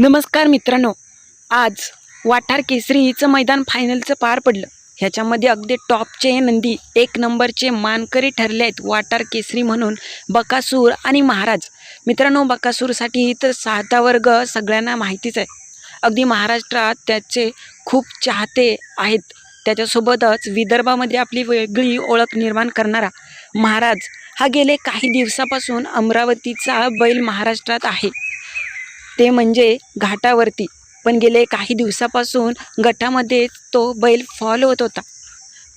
नमस्कार मित्रांनो आज वाठार केसरीचं मैदान फायनलचं पार पडलं. ह्याच्यामध्ये अगदी टॉपचे नंदी एक नंबरचे मानकरी ठरले आहेत वाटार केसरी म्हणून बकासूर आणि महाराज. मित्रांनो बकासूरसाठी तर साधा वर्ग सगळ्यांना माहितीच आहे. अगदी महाराष्ट्रात त्याचे खूप चाहते आहेत. त्याच्यासोबतच विदर्भामध्ये आपली वेगळी ओळख निर्माण करणारा महाराज हा गेले काही दिवसापासून अमरावतीचा बैल महाराष्ट्रात आहे. ते म्हणजे घाटावरती. पण गेले काही दिवसापासून गटामध्ये तो बैल फॉल होत होता.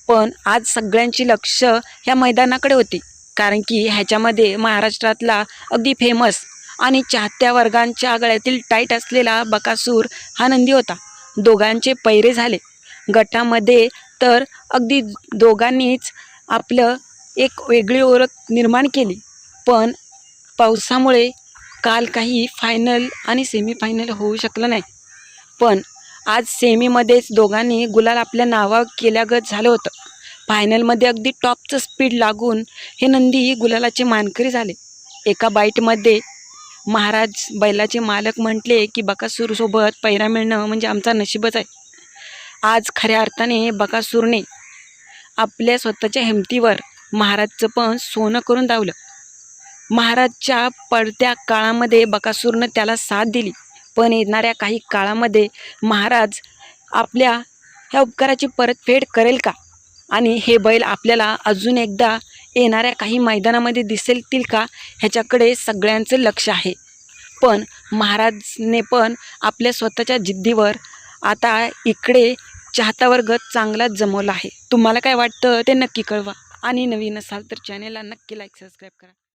पण आज सगळ्यांची लक्ष ह्या मैदानाकडे होती. कारण की ह्याच्यामध्ये महाराष्ट्रातला अगदी फेमस आणि चाहत्या वर्गांच्या गळ्यातील टाईट असलेला बकासूर हा नंदी होता. दोघांचे पैरे झाले. गटामध्ये तर अगदी दोघांनीच आपलं एक वेगळी ओळख निर्माण केली. पण पावसामुळे काल काही फायनल आणि सेमीफायनल होऊ शकलं नाही. पण आज सेमीमध्येच दोघांनी गुलाल आपल्या नावा केल्यागत झालं होतं. फायनलमध्ये अगदी टॉपचं स्पीड लागून हे नंदी गुलालाचे मानकरी झाले. एका बाईटमध्ये महाराज बैलाचे मालक म्हटले की बकासूरसोबत पैरा मिळणं म्हणजे आमचा नशीबच आहे. आज खऱ्या अर्थाने बकासूरने आपल्या स्वतःच्या हिमतीवर महाराजचं पण सोनं करून दावलं. महाराजच्या पडत्या काळामध्ये बकासूरनं त्याला साथ दिली. पण येणाऱ्या काही काळामध्ये महाराज आपल्या ह्या उपकाराची परतफेड करेल का? आणि हे बैल आपल्याला अजून एकदा येणाऱ्या काही मैदानामध्ये दिसेलतील का? ह्याच्याकडे सगळ्यांचं लक्ष आहे. पण महाराजने पण आपल्या स्वतःच्या जिद्दीवर आता इकडे चाहता वर्ग चांगला जमवला आहे. तुम्हाला काय वाटतं ते नक्की कळवा. आणि नवीन असाल तर चॅनेलला नक्की लाईक सबस्क्राईब करा.